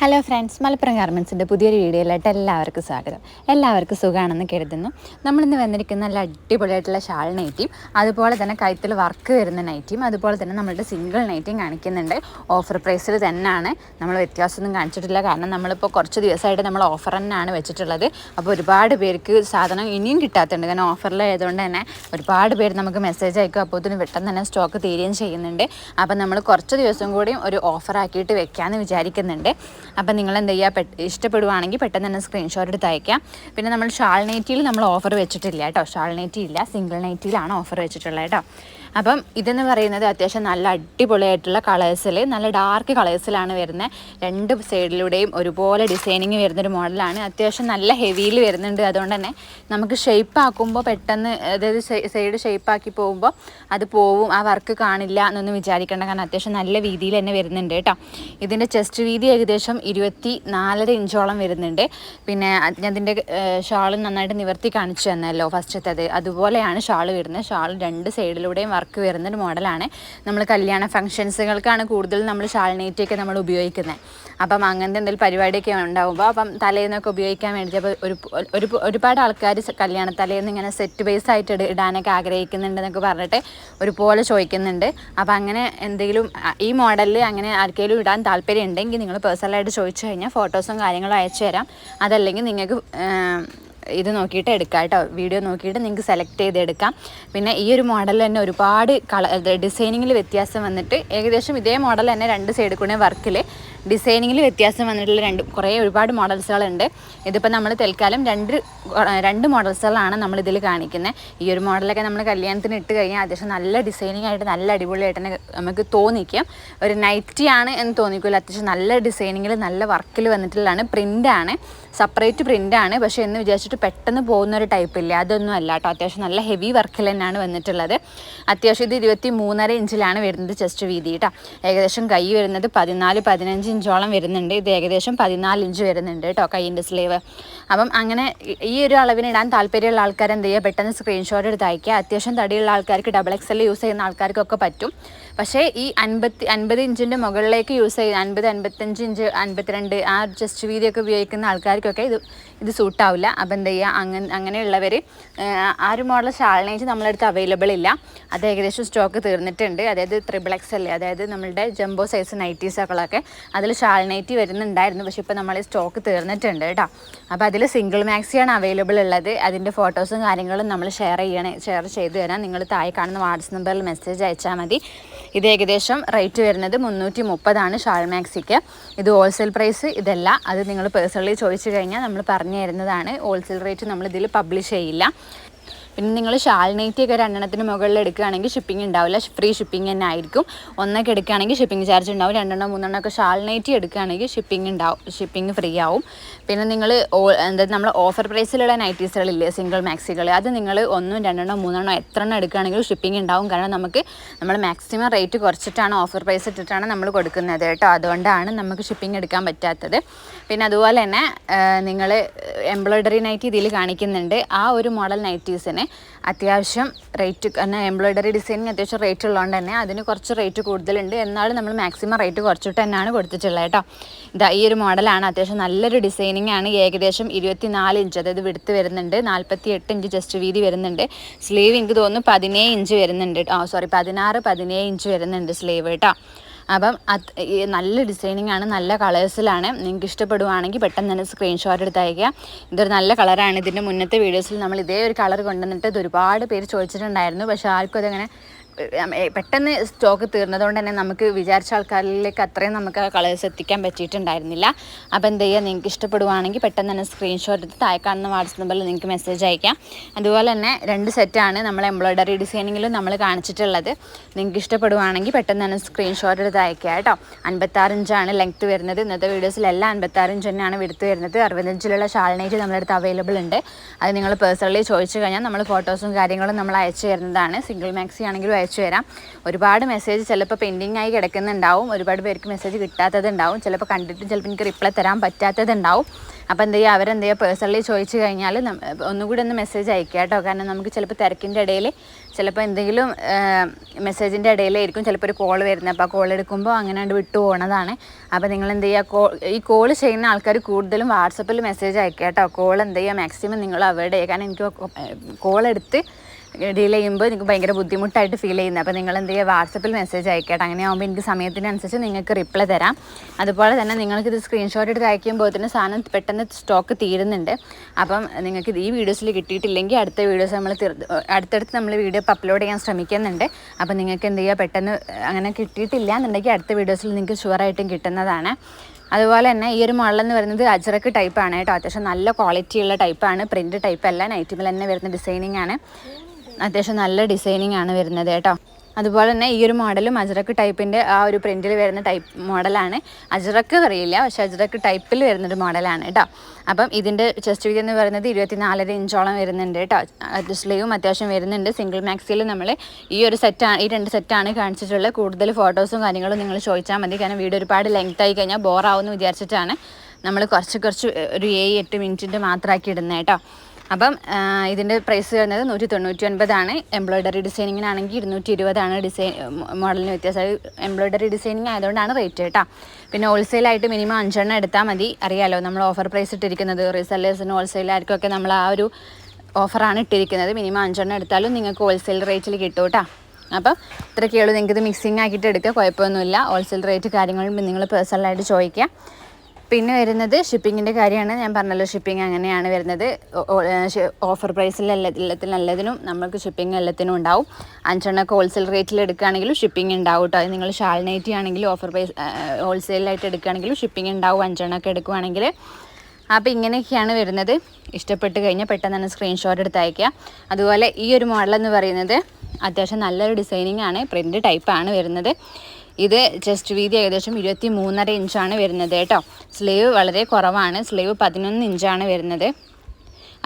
Hello friends Malappuram ഗാർമെൻസിന്റെ പുതിയൊരു വീഡിയോയിലായിട്ട് എല്ലാവർക്കും സ്വാഗതം. എല്ലാവർക്കും സുഖമാണെന്ന് കരുതുന്നു. നമ്മളിന്ന് വന്നിരിക്കുന്ന നല്ല അടിപൊളിയായിട്ടുള്ള ഷാൾ നൈറ്റിയും അതുപോലെ തന്നെ കഴുത്തിൽ വർക്ക് വരുന്ന നൈറ്റിയും അതുപോലെ തന്നെ നമ്മളുടെ സിംഗിൾ നൈറ്റിയും കാണിക്കുന്നുണ്ട്. ഓഫർ പ്രൈസിൽ തന്നെയാണ്. നമ്മൾ വ്യത്യാസമൊന്നും കാണിച്ചിട്ടില്ല. കാരണം നമ്മളിപ്പോൾ കുറച്ച് ദിവസമായിട്ട് നമ്മൾ ഓഫർ തന്നെയാണ് വെച്ചിട്ടുള്ളത്. അപ്പോൾ ഒരുപാട് പേർക്ക് സാധനം ഇനിയും കിട്ടാത്തുണ്ട്. കാരണം ഓഫറിലായതുകൊണ്ട് തന്നെ ഒരുപാട് പേര് നമുക്ക് മെസ്സേജ് അയക്കും. അപ്പോൾ ഇതിന് പെട്ടെന്ന് തന്നെ സ്റ്റോക്ക് തീരുകയും ചെയ്യുന്നുണ്ട്. അപ്പോൾ നമ്മൾ കുറച്ച് ദിവസം കൂടിയും ഒരു ഓഫറാക്കിയിട്ട് വെക്കാമെന്ന് വിചാരിക്കുന്നുണ്ട്. അപ്പം നിങ്ങൾ എന്ത് ചെയ്യുക ഇഷ്ടപ്പെടുവാണെങ്കിൽ പെട്ടെന്ന് തന്നെ സ്ക്രീൻഷോട്ട് എടുത്ത് അയക്കാം പിന്നെ നമ്മൾ ഷാൾ നൈറ്റിയിൽ നമ്മൾ ഓഫർ വെച്ചിട്ടില്ല കേട്ടോ. ഷാൾ നൈറ്റി ഇല്ല സിംഗിൾ നൈറ്റിയിലാണ് ഓഫർ വെച്ചിട്ടുള്ളത് കേട്ടോ. അപ്പം ഇതെന്ന് പറയുന്നത് അത്യാവശ്യം നല്ല അടിപൊളിയായിട്ടുള്ള കളേഴ്സിൽ നല്ല ഡാർക്ക് കളേഴ്സിലാണ് വരുന്നത് രണ്ട് സൈഡിലൂടെയും ഒരുപോലെ ഡിസൈനിങ് വരുന്നൊരു മോഡലാണ്. അത്യാവശ്യം നല്ല ഹെവിയിൽ വരുന്നുണ്ട്. അതുകൊണ്ട് തന്നെ നമുക്ക് ഷേപ്പ് ആക്കുമ്പോൾ പെട്ടെന്ന് അതായത് സൈഡ് ഷേപ്പ് ആക്കി പോകുമ്പോൾ അത് പോവും ആ വർക്ക് കാണില്ല എന്നൊന്നും വിചാരിക്കേണ്ട. കാരണം അത്യാവശ്യം നല്ല വീതിയിൽ തന്നെ വരുന്നുണ്ട് കേട്ടോ. ഇതിന്റെ ചെസ്റ്റ് വീതി ഏകദേശം ഇരുപത്തി നാലര ഇഞ്ചോളം വരുന്നുണ്ട്. പിന്നെ അതിന്റെ ഷാൾ നന്നായിട്ട് നിവർത്തി കാണിച്ചു തന്നല്ലോ ഫസ്റ്റത്തേത്. അതുപോലെയാണ് ഷാൾ വരുന്നത് ഷാൾ രണ്ട് സൈഡിലൂടെയും വർക്ക് വരുന്നൊരു മോഡലാണ്. നമ്മൾ കല്യാണ ഫംഗ്ഷൻസുകൾക്കാണ് കൂടുതൽ നമ്മൾ ഷാൾ നെയ്റ്റൊക്കെ നമ്മൾ ഉപയോഗിക്കുന്നത് അപ്പം അങ്ങനത്തെ എന്തെങ്കിലും പരിപാടിയൊക്കെ ഉണ്ടാകുമ്പോൾ അപ്പം തലേന്നൊക്കെ ഉപയോഗിക്കാൻ വേണ്ടി അപ്പോൾ ഒരു ഒരു ഒരുപാട് ആൾക്കാർ കല്യാണ തലേന്ന് ഇങ്ങനെ സെറ്റ് ബേസ് ആയിട്ട് ഇട- ഇടാനൊക്കെ ആഗ്രഹിക്കുന്നുണ്ടെന്നൊക്കെ പറഞ്ഞിട്ട് ഒരുപോലെ ചോദിക്കുന്നുണ്ട്. അപ്പം അങ്ങനെ എന്തെങ്കിലും ഈ മോഡലിൽ അങ്ങനെ ആർക്കെങ്കിലും ഇടാൻ താല്പര്യം ഉണ്ടെങ്കിൽ നിങ്ങൾ പേഴ്സണലായിട്ട് ചോദിച്ചു കഴിഞ്ഞാൽ ഫോട്ടോസും കാര്യങ്ങളും അയച്ചു തരാം. അതല്ലെങ്കിൽ നിങ്ങൾക്ക് ഇത് നോക്കിയിട്ട് എടുക്കാം കേട്ടോ. വീഡിയോ നോക്കിയിട്ട് നിങ്ങൾക്ക് സെലക്ട് ചെയ്തെടുക്കാം പിന്നെ ഈ ഒരു മോഡൽ തന്നെ ഒരുപാട് കള ഡിസൈനിങ്ങിൽ വ്യത്യാസം വന്നിട്ട് ഏകദേശം ഇതേ മോഡൽ തന്നെ രണ്ട് സൈഡിൽ കൂടെ വർക്കിൽ ഡിസൈനിങ്ങിൽ വ്യത്യാസം വന്നിട്ടുള്ള രണ്ട് കുറേ ഒരുപാട് മോഡൽസുകളുണ്ട്. ഇതിപ്പോൾ നമ്മൾ തൽക്കാലം രണ്ട് രണ്ട് മോഡൽസുകളാണ് നമ്മൾ ഇതിൽ കാണിക്കുന്നത് ഈ ഒരു മോഡലൊക്കെ നമ്മൾ കല്യാണത്തിന് ഇട്ട് കഴിഞ്ഞാൽ അത്യാവശ്യം നല്ല ഡിസൈനിങ് ആയിട്ട് നല്ല അടിപൊളിയായിട്ട് തന്നെ നമുക്ക് തോന്നിക്കും. ഒരു നൈറ്റി ആണ് എന്ന് തോന്നിക്കില്ല അത്യാവശ്യം നല്ല ഡിസൈനിങ്ങിൽ നല്ല വർക്കിൽ വന്നിട്ടുള്ളതാണ്. പ്രിന്റാണ് സെപ്പറേറ്റ് പ്രിന്റാണ് പക്ഷേ എന്ന് വിചാരിച്ചിട്ട് പെട്ടെന്ന് പോകുന്ന ഒരു ടൈപ്പ് ഇല്ല അതൊന്നും അല്ല കേട്ടോ. അത്യാവശ്യം നല്ല ഹെവി വർക്കിൽ തന്നെയാണ് വന്നിട്ടുള്ളത്. അത്യാവശ്യം ഇത് ഇരുപത്തി മൂന്നര ഇഞ്ചിലാണ് വരുന്നത് ചെസ്റ്റ് വീതി കേട്ടോ. ഏകദേശം കൈ വരുന്നത് പതിനാല് പതിനഞ്ച് ഇഞ്ചോളം വരുന്നുണ്ട്. ഇത് ഏകദേശം പതിനാല് ഇഞ്ച് വരുന്നുണ്ട് കേട്ടോ കൈയിന്റെ സ്ലീവ്. അപ്പം അങ്ങനെ ഈ- ഒരു അളവിന് ഇടാൻ താല്പര്യമുള്ള ആൾക്കാർ എന്ത് ചെയ്യുക? പെട്ടെന്ന് സ്ക്രീൻഷോട്ട് എടുത്ത് അയക്കുക അത്യാവശ്യം തടിയുള്ള ആൾക്കാർക്ക് ഡബിൾ എക്സ് എൽ യൂസ് ചെയ്യുന്ന ആൾക്കാർക്കൊക്കെ പറ്റും. പക്ഷേ ഈ അൻപത്തി അൻപത് ഇഞ്ചിന്റെ മുകളിലേക്ക് യൂസ് ചെയ്യുന്ന അൻപത് അൻപത്തഞ്ച് ഇഞ്ച് അൻപത്തിരണ്ട് ആ ചെസ്റ്റ് വീതിയൊക്കെ ഉപയോഗിക്കുന്ന ആൾക്കാർക്കൊക്കെ ഇത് ഇത് സൂട്ടാവില്ല അപ്പം എന്ത് ചെയ്യുക? അങ്ങനെ അങ്ങനെയുള്ളവർ ആ ഒരു മോഡൽ ഷാളിനേജ് നമ്മളടുത്ത് അവൈലബിൾ ഇല്ല. അത് ഏകദേശം സ്റ്റോക്ക് തീർന്നിട്ടുണ്ട്. അതായത് ത്രിബിൾ എക്സ് അല്ലേ അതായത് നമ്മളുടെ ജംബോ സൈസ് നൈറ്റീസൊക്കെ അതിൽ ഷാൾനൈറ്റി വരുന്നുണ്ടായിരുന്നു. പക്ഷേ ഇപ്പോൾ നമ്മൾ സ്റ്റോക്ക് തീർന്നിട്ടുണ്ട് കേട്ടോ. അപ്പോൾ അതിൽ സിംഗിൾ മാക്സിയാണ് അവൈലബിൾ ഉള്ളത്. അതിന്റെ ഫോട്ടോസും കാര്യങ്ങളും നമ്മൾ ഷെയർ ചെയ്യണേ ഷെയർ ചെയ്തു തരാം. നിങ്ങൾ താഴെ കാണുന്ന വാട്സ് നമ്പറിൽ മെസ്സേജ് അയച്ചാൽ മതി. ഇത് ഏകദേശം റേറ്റ് വരുന്നത് മുന്നൂറ്റി മുപ്പതാണ് ഷാൾ മാക്സിക്ക് ഇത് ഹോൾസെയിൽ പ്രൈസ് ഇതല്ല. അത് നിങ്ങൾ പേഴ്സണലി ചോദിച്ചു കഴിഞ്ഞാൽ നമ്മൾ പറഞ്ഞു തരുന്നതാണ്. ഹോൾസെയിൽ റേറ്റ് നമ്മൾ ഇതിൽ പബ്ലിഷ് ചെയ്യില്ല. പിന്നെ നിങ്ങൾ ഷാൾ നൈറ്റി ഒക്കെ രണ്ടെണ്ണത്തിന് മുകളിൽ എടുക്കുകയാണെങ്കിൽ ഷിപ്പിംഗ് ഉണ്ടാവില്ല. ഫ്രീ ഷിപ്പിംഗ് തന്നെ ആയിരിക്കും. ഒന്നൊക്കെ എടുക്കുകയാണെങ്കിൽ ഷിപ്പിംഗ് ചാർജ് ഉണ്ടാവും. രണ്ടെണ്ണം മൂന്നെണ്ണം ഒക്കെ ഷാൾ നൈറ്റി എടുക്കുകയാണെങ്കിൽ ഷിപ്പിംഗ് ഉണ്ടാവും. ഷിപ്പിംഗ് ഫ്രീ ആവും. പിന്നെ നിങ്ങൾ എന്താ നമ്മൾ ഓഫർ പ്രൈസിലുള്ള നൈറ്റീസുകളില്ലേ സിംഗിൾ മാക്സികൾ അത് നിങ്ങൾ ഒന്നും രണ്ടെണ്ണം മൂന്നെണ്ണം എത്ര എണ്ണം എടുക്കുകയാണെങ്കിലും ഷിപ്പിംഗ് ഉണ്ടാവും. കാരണം നമുക്ക് നമ്മൾ മാക്സിമം റേറ്റ് കുറച്ചിട്ടാണ് ഓഫർ പ്രൈസ് ഇട്ടിട്ടാണ് നമ്മൾ കൊടുക്കുന്നത് കേട്ടോ. അതുകൊണ്ടാണ് നമുക്ക് ഷിപ്പിംഗ് എടുക്കാൻ പറ്റാത്തത്. പിന്നെ അതുപോലെ തന്നെ നിങ്ങൾ എംബ്രോയ്ഡറി നൈറ്റി ഇതിൽ കാണിക്കുന്നുണ്ട്. ആ ഒരു മോഡൽ നൈറ്റീസിന് അത്യാവശ്യം റേറ്റ് കാരണം എംബ്രോയ്ഡറി ഡിസൈനിങ് അത്യാവശ്യം റേറ്റ് ഉള്ളതുകൊണ്ട് തന്നെ അതിന് കുറച്ച് റേറ്റ് കൂടുതലുണ്ട്. എന്നാലും നമ്മൾ മാക്സിമം റേറ്റ് കുറച്ചിട്ട് തന്നെയാണ് കൊടുത്തിട്ടുള്ളത് കേട്ടോ. ഇതാ ഈ ഒരു മോഡലാണ്. അത്യാവശ്യം നല്ലൊരു ഡിസൈനിങ് ആണ്. ഏകദേശം ഇരുപത്തി നാല് ഇഞ്ച് അതായത് വിടുത്ത് വരുന്നുണ്ട്. നാൽപ്പത്തി എട്ട് ഇഞ്ച് ജസ്റ്റ് വീതി വരുന്നുണ്ട്. സ്ലീവ് എനിക്ക് തോന്നുന്നു പതിനേഴ് ഇഞ്ച് വരുന്നുണ്ട്. ആ സോറി പതിനാറ് പതിനേഴ് ഇഞ്ച് വരുന്നുണ്ട് സ്ലീവ് കേട്ടോ. അപ്പം നല്ല ഡിസൈനിങ് ആണ് നല്ല കളേഴ്സിലാണ് നിങ്ങൾക്ക് ഇഷ്ടപ്പെടുവാണെങ്കിൽ പെട്ടെന്ന് തന്നെ സ്ക്രീൻഷോട്ട് എടുത്ത് അയക്കുക ഇതൊരു നല്ല കളറാണ് ഇതിന്റെ മുന്നത്തെ വീഡിയോസിൽ നമ്മൾ ഇതേ ഒരു കളർ കൊണ്ടുവന്നിട്ട് ഇത് ഒരുപാട് പേര് ചോദിച്ചിട്ടുണ്ടായിരുന്നു. പക്ഷേ ആർക്കും അതങ്ങനെ പെട്ടെന്ന് സ്റ്റോക്ക് തീർന്നതുകൊണ്ട് തന്നെ നമുക്ക് വിചാരിച്ച ആൾക്കാരിലേക്ക് അത്രയും നമുക്ക് ആ കളേഴ്സ് എത്തിക്കാൻ പറ്റിയിട്ടുണ്ടായിരുന്നില്ല. അപ്പോൾ എന്ത് ചെയ്യുക നിങ്ങൾക്ക് ഇഷ്ടപ്പെടുവാണെങ്കിൽ പെട്ടെന്ന് തന്നെ സ്ക്രീൻഷോട്ട് എടുത്ത് താഴെ കാണുന്ന വാട്സപ്പ് നമ്പറിൽ നിങ്ങൾക്ക് മെസ്സേജ് അയക്കാം. അതുപോലെ തന്നെ രണ്ട് സെറ്റാണ് നമ്മൾ എംബ്രോയ്ഡറി ഡിസൈനിങ്ങിലും നമ്മൾ കാണിച്ചിട്ടുള്ളത്. നിങ്ങൾക്ക് ഇഷ്ടപ്പെടുവാണെങ്കിൽ പെട്ടെന്ന് തന്നെ സ്ക്രീൻഷോട്ട് എടുത്ത് അയക്കുക കേട്ടോ. അൻപത്താറിഞ്ചാണ് ലെങ്ത്ത് വരുന്നത്. ഇന്നത്തെ വീഡിയോസിലെല്ലാം അൻപത്താറിഞ്ച് തന്നെയാണ് വിടുത്ത് വരുന്നത്. അറുപത്തഞ്ചിലുള്ള ഷാൾനേറ്റ് നമ്മുടെ അടുത്ത് അവൈലബിൾ ഉണ്ട്. അത് നിങ്ങൾ പേഴ്സണലി ചോദിച്ചു കഴിഞ്ഞാൽ നമ്മൾ ഫോട്ടോസും കാര്യങ്ങളും നമ്മൾ അയച്ചു തരുന്നതാണ്. സിംഗിൾ മാക്സി ആണെങ്കിലും അയച്ചു തരാം ഒരുപാട് മെസ്സേജ് ചിലപ്പോൾ പെൻഡിങ് ആയി കിടക്കുന്നുണ്ടാവും. ഒരുപാട് പേർക്ക് മെസ്സേജ് കിട്ടാത്തതുണ്ടാവും. ചിലപ്പോൾ കണ്ടിട്ട് ചിലപ്പോൾ എനിക്ക് റിപ്ലൈ തരാൻ പറ്റാത്തതുണ്ടാവും. അപ്പോൾ എന്ത് ചെയ്യുക അവരെന്ത് ചെയ്യുക പേഴ്സണലി ചോദിച്ചു കഴിഞ്ഞാൽ ഒന്നുകൂടി ഒന്ന് മെസ്സേജ് അയക്കുക കേട്ടോ. കാരണം നമുക്ക് ചിലപ്പോൾ തിരക്കിന്റെ ഇടയിൽ ചിലപ്പോൾ എന്തെങ്കിലും മെസ്സേജിന്റെ ഇടയിലായിരിക്കും ചിലപ്പോൾ ഒരു കോൾ വരുന്നത്. അപ്പോൾ ആ കോൾ എടുക്കുമ്പോൾ അങ്ങനെ വിട്ടു പോകണതാണ് അപ്പോൾ നിങ്ങൾ എന്ത് ചെയ്യുക കോ ഈ കോൾ ചെയ്യുന്ന ആൾക്കാർ കൂടുതലും വാട്സപ്പിൽ മെസ്സേജ് അയക്കുക കേട്ടോ. കോൾ എന്ത് ചെയ്യുക മാക്സിമം നിങ്ങൾ അവോയ്ഡ് ചെയ്യുക കാരണം എനിക്ക് കോൾ എടുത്ത് ഡീൽ ചെയ്യുമ്പോൾ എനിക്ക് ഭയങ്കര ബുദ്ധിമുട്ടായിട്ട് ഫീൽ ചെയ്യുന്നത്. അപ്പോൾ നിങ്ങൾ എന്ത് ചെയ്യുക? വാട്സപ്പിൽ മെസ്സേജ് അയക്കട്ടെ അങ്ങനെ ആകുമ്പോൾ എനിക്ക് സമയത്തിനനുസരിച്ച് നിങ്ങൾക്ക് റിപ്ലൈ തരാം. അതുപോലെ തന്നെ നിങ്ങൾക്ക് ഇത് സ്ക്രീൻഷോട്ട് എടുത്ത് അയക്കുമ്പോൾ തന്നെ സാധനം പെട്ടെന്ന് സ്റ്റോക്ക് തീരുന്നുണ്ട്. അപ്പം നിങ്ങൾക്ക് ഈ വീഡിയോസിൽ കിട്ടിയിട്ടില്ലെങ്കിൽ അടുത്ത വീഡിയോസ് നമ്മൾ അടുത്തടുത്ത് നമ്മൾ വീഡിയോ അപ്ലോഡ് ചെയ്യാൻ ശ്രമിക്കുന്നുണ്ട്. അപ്പോൾ നിങ്ങൾക്ക് എന്ത് ചെയ്യുക? പെട്ടെന്ന് അങ്ങനെ കിട്ടിയിട്ടില്ല എന്നുണ്ടെങ്കിൽ അടുത്ത വീഡിയോസിൽ നിങ്ങൾക്ക് ഷുവറായിട്ടും കിട്ടുന്നതാണ്. അതുപോലെ തന്നെ ഈ ഒരു മോഡൽ എന്ന് പറയുന്നത് അജറക്ക് ടൈപ്പാണ് കേട്ടോ. അത്യാവശ്യം നല്ല ക്വാളിറ്റിയുള്ള ടൈപ്പാണ് പ്രിന്റ് ടൈപ്പ് അല്ല. നൈറ്റിമിൽ തന്നെ വരുന്ന ഡിസൈനിങ് ആണ്. അത്യാവശ്യം നല്ല ഡിസൈനിങ് ആണ് വരുന്നത് കേട്ടോ. അതുപോലെ തന്നെ ഈ ഒരു മോഡലും അജറക്ക് ടൈപ്പിന്റെ ആ ഒരു പ്രിന്റിൽ വരുന്ന ടൈപ്പ് മോഡലാണ് അജറക്ക് അറിയില്ല പക്ഷേ അജറക്ക് ടൈപ്പിൽ വരുന്നൊരു മോഡലാണ് കേട്ടോ. അപ്പം ഇതിന്റെ ചെസ്റ്റ് വീതി എന്ന് പറയുന്നത് ഇരുപത്തിനാലര ഇഞ്ചോളം വരുന്നുണ്ട് കേട്ടോ. സ്ലീവും അത്യാവശ്യം വരുന്നുണ്ട്. സിംഗിൾ മാക്സിയിൽ നമ്മൾ ഈ ഒരു സെറ്റാണ് ഈ രണ്ട് സെറ്റാണ് കാണിച്ചിട്ടുള്ളത്. കൂടുതൽ ഫോട്ടോസും കാര്യങ്ങളും നിങ്ങൾ ചോദിച്ചാൽ മതി. കാരണം വീഡിയോ ഒരുപാട് ലെങ്ത് ആയി കഴിഞ്ഞാൽ ബോറാവുമെന്ന് വിചാരിച്ചിട്ടാണ് നമ്മൾ കുറച്ച് കുറച്ച് ഒരു ഏഴ് എട്ട് മിനിറ്റിന്റെ മാത്രമാക്കി ഇടുന്നത് കേട്ടോ. അപ്പം ഇതിന്റെ പ്രൈസ് വരുന്നത് നൂറ്റി തൊണ്ണൂറ്റി ഒൻപതാണ് എംബ്രോയ്ഡറി ഡിസൈനിങ്ങിനാണെങ്കിൽ ഇരുന്നൂറ്റി ഇരുപതാണ് ഡിസൈൻ മോഡലിന് വ്യത്യാസം എംബ്രോയ്ഡറി ഡിസൈനിങ് ആയതുകൊണ്ടാണ് റേറ്റ് കേട്ടോ. പിന്നെ ഹോൾസെയിലായിട്ട് മിനിമം അഞ്ചെണ്ണം എടുത്താൽ മതി. അറിയാലോ നമ്മൾ ഓഫർ പ്രൈസ് ഇട്ടിരിക്കുന്നത്. റീസെല്ലേഴ്സിന് ഹോൾസെയിലായിരിക്കൊക്കെ നമ്മൾ ആ ഒരു ഓഫറാണ് ഇട്ടിരിക്കുന്നത്. മിനിമം അഞ്ചെണ്ണം എടുത്താലും നിങ്ങൾക്ക് ഹോൾസെയിൽ റേറ്റിൽ കിട്ടും കേട്ടോ. അപ്പം ഇത്രയൊക്കെയുള്ളൂ നിങ്ങൾക്ക് ഇത് മിക്സിങ് ആക്കിയിട്ട് എടുക്കുക കുഴപ്പമൊന്നുമില്ല. ഹോൾസെയിൽ റേറ്റ് കാര്യങ്ങളും നിങ്ങൾ പേഴ്സണലായിട്ട് ചോദിക്കുക പിന്നെ വരുന്നത് ഷിപ്പിങ്ങിന്റെ കാര്യമാണ്. ഞാൻ പറഞ്ഞല്ലോ ഷിപ്പിംഗ് അങ്ങനെയാണ് വരുന്നത്. ഓഫർ പ്രൈസിൽ എല്ലാത്തിനും എല്ലാത്തിനും നമ്മൾക്ക് ഷിപ്പിംഗ് എല്ലാത്തിനും ഉണ്ടാവും. അഞ്ചെണ്ണൊക്കെ ഹോൾസെയിൽ റേറ്റിൽ എടുക്കുകയാണെങ്കിലും ഷിപ്പിംഗ് ഉണ്ടാവും കേട്ടോ നിങ്ങൾ ഷാൾ നൈറ്റി ആണെങ്കിലും ഓഫർ പ്രൈസ് ഹോൾസെയിലായിട്ട് എടുക്കുകയാണെങ്കിലും ഷിപ്പിംഗ് ഉണ്ടാവും. അഞ്ചെണ്ണൊക്കെ എടുക്കുകയാണെങ്കിൽ അപ്പോൾ ഇങ്ങനെയൊക്കെയാണ് വരുന്നത്. ഇഷ്ടപ്പെട്ട് കഴിഞ്ഞാൽ പെട്ടെന്ന് തന്നെ സ്ക്രീൻഷോട്ട് എടുത്ത് അയക്കുക അതുപോലെ ഈ ഒരു മോഡൽ എന്ന് പറയുന്നത് അത്യാവശ്യം നല്ലൊരു ഡിസൈനിങ് ആണ്. പ്രിന്റ് ടൈപ്പാണ് വരുന്നത്. ഇത് ചെസ്റ്റ് വീതി ഏകദേശം ഇരുപത്തി മൂന്നര ഇഞ്ചാണ് വരുന്നത് കേട്ടോ. സ്ലീവ് വളരെ കുറവാണ്. സ്ലീവ് പതിനൊന്ന് ഇഞ്ചാണ് വരുന്നത്.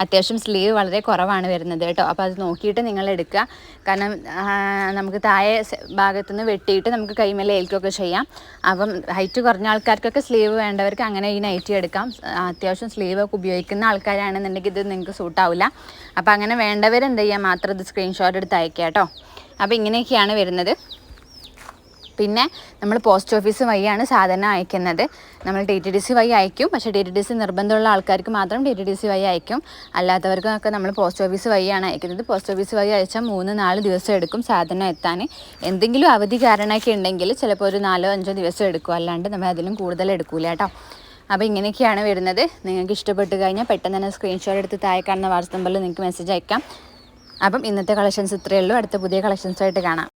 അത്യാവശ്യം സ്ലീവ് വളരെ കുറവാണ് വരുന്നത് കേട്ടോ. അപ്പോൾ അത് നോക്കിയിട്ട് നിങ്ങൾ എടുക്കുക. കാരണം നമുക്ക് താഴെ ഭാഗത്തുനിന്ന് വെട്ടിയിട്ട് നമുക്ക് കൈമേലെ ഏൽക്കുകയൊക്കെ ചെയ്യാം. അപ്പം ഹൈറ്റ് കുറഞ്ഞ ആൾക്കാർക്കൊക്കെ സ്ലീവ് വേണ്ടവർക്ക് അങ്ങനെ ഈ നൈറ്റി എടുക്കാം. അത്യാവശ്യം സ്ലീവ് ഒക്കെ ഉപയോഗിക്കുന്ന ആൾക്കാരാണെന്നുണ്ടെങ്കിൽ ഇത് നിങ്ങൾക്ക് സൂട്ടാവില്ല അപ്പോൾ അങ്ങനെ വേണ്ടവരെന്ത് ചെയ്യാം? മാത്രം ഇത് സ്ക്രീൻഷോട്ട് എടുത്ത് അയക്കുക കേട്ടോ. അപ്പോൾ ഇങ്ങനെയൊക്കെയാണ് വരുന്നത്. പിന്നെ നമ്മൾ പോസ്റ്റ് ഓഫീസ് വഴിയാണ് സാധനം അയക്കുന്നത്. നമ്മൾ ഡി ടി ഡി സി വഴി അയക്കും. പക്ഷേ ഡി ടി ഡി സി നിർബന്ധമുള്ള ആൾക്കാർക്ക് മാത്രം ഡി ടി ഡി സി വഴി അയക്കും. അല്ലാത്തവർക്കൊക്കെ നമ്മൾ പോസ്റ്റ് ഓഫീസ് വഴിയാണ് അയക്കുന്നത്. പോസ്റ്റ് ഓഫീസ് വഴി അയച്ചാൽ മൂന്ന് നാല് ദിവസം എടുക്കും സാധനം എത്താൻ. എന്തെങ്കിലും അവധി കാരണമൊക്കെ ഉണ്ടെങ്കിൽ ചിലപ്പോൾ ഒരു നാലോ അഞ്ചോ ദിവസം എടുക്കും. അല്ലാണ്ട് നമ്മൾ അതിലും കൂടുതൽ എടുക്കൂല കേട്ടോ. അപ്പോൾ ഇങ്ങനെയൊക്കെയാണ് വരുന്നത്. നിങ്ങൾക്ക് ഇഷ്ടപ്പെട്ട് കഴിഞ്ഞാൽ പെട്ടെന്ന് തന്നെ സ്ക്രീൻഷോട്ട് എടുത്ത് താഴെ കാണുന്ന വാട്സപ്പ് നമ്പറിൽ നിങ്ങൾക്ക് മെസ്സേജ് അയക്കാം. അപ്പം ഇന്നത്തെ കളക്ഷൻസ് ഇത്രയേ ഉള്ളൂ. അടുത്ത പുതിയ കളക്ഷൻസായിട്ട് കാണാം.